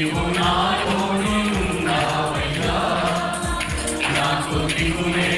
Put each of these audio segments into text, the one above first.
నీవు నాతోనే ఉన్నావయ్యా నాకు దిగులే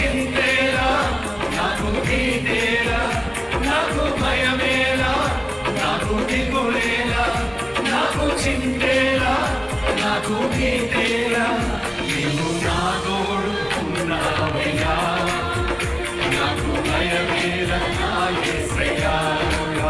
భయమేలా నాకు దిగులేలా నాకు చింతేలా భీతేలా నాకు భయమేలా నాకు దిగులేలా నాకు చింతేలా నాకు భీతేలా నీవు